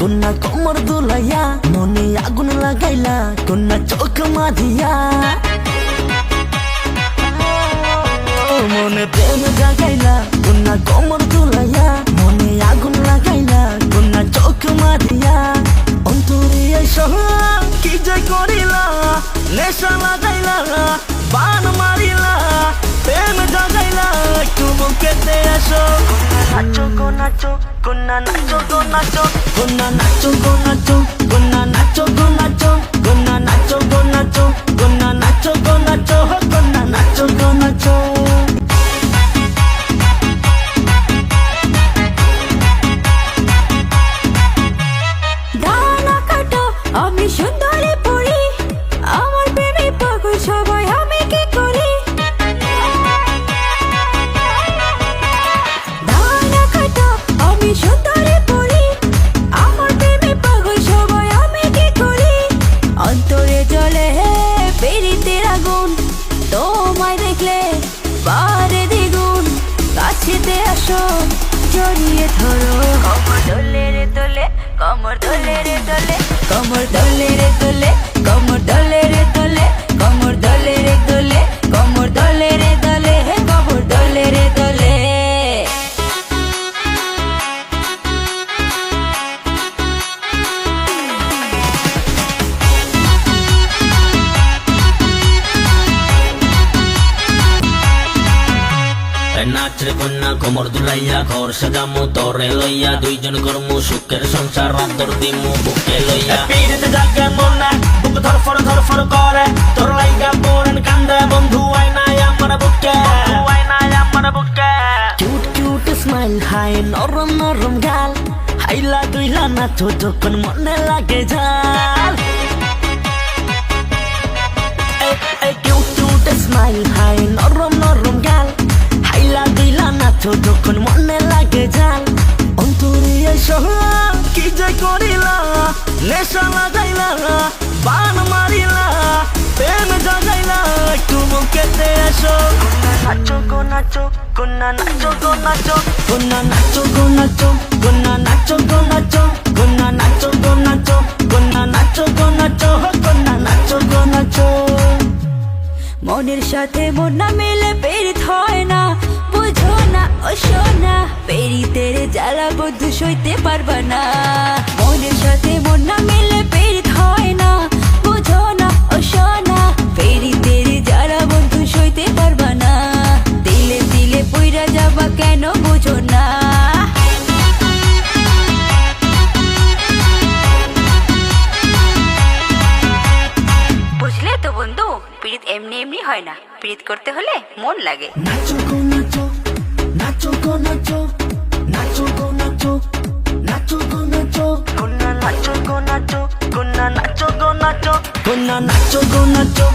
কন্যা কমর দোলাইয়া, মনে আগুন লাগাইলা, কন্যা চোখ মাধিয়া। মনে প্রেম জাগাইলা, কন্যা কমর দোলাইয়া, মনে আগুন লাগাইলা, কন্যা চোখ মাধিয়া। অন্তরে এসো, কি যে করিলা, নেশা লাগাইলা, বান মারিলা, প্রেম জাগাইলা, একটু বুকেতে আসো নাচো গো নাচো কন্যা নাচো গো নাচো কন্যা নাচো গো নাচো কন্যা নাচো গো নাচো কন্যা নাচো গো নাচো কন্যা নাচো গো নাচো কন্যা নাচো গো জড়িয়ে ধরো। কমর নাচরে কন্যা কোমর দুলাইয়া ঘর সাজামু তরে লইয়া। দুইজন কর্মু সুখের সংসার রাতর দিমু বুকে লইয়া। পিড়িতে জাগে মনে বুক ধরফর ধরফর করে। তোর লাইগা পড়েন কান্দে বন্ধু আই নাই আমার বুকে। আই আমার বুকে। কিউট কিউট স্মাইল হাই নরম নরম গাল। হাইলা দুইলা নাচো যখন মনে লাগে ঝাল কিউট কিউট স্মাইল নাচো যখন মনে লাগে ঝাল অন্তরে এসো কি যে করিলা নেশা লাগাইলা বান মারিলা প্রেম জাগাইলা একটু বুকেতে এসো নাচো গো নাচো কন্যা নাচো গো নাচো কন্যা নাচো গো নাচো কন্যা নাচো গো নাচো কন্যা নাচো গো নাচো কন্যা নাচো গো নাচো কন্যা নাচো গো নাচো মনের সাথে মন না মেলে পেরিত হয় না বুঝো না, ও সোনা। পেরিতের জ্বালা বন্ধু সইতে পারবা না। মনের সাথে মন না মেলে পেরিত হয় না। বুঝো না, ও সোনা। পেরিতের জ্বালা বন্ধু সইতে পারবা না। দিলে দিলে পইরা যাবা কেন বুঝো না। বুঝলে তো বন্ধু, পীড়িত এমনি এমনি হয় না। পীড়িত করতে হলে মন লাগে। নাচো গো নাচো নাচো গো নাচো নাচো গো নাচো নাচো গো নাচো গো নাচো কন্যা নাচো গো নাচো কন্যা নাচো গো নাচো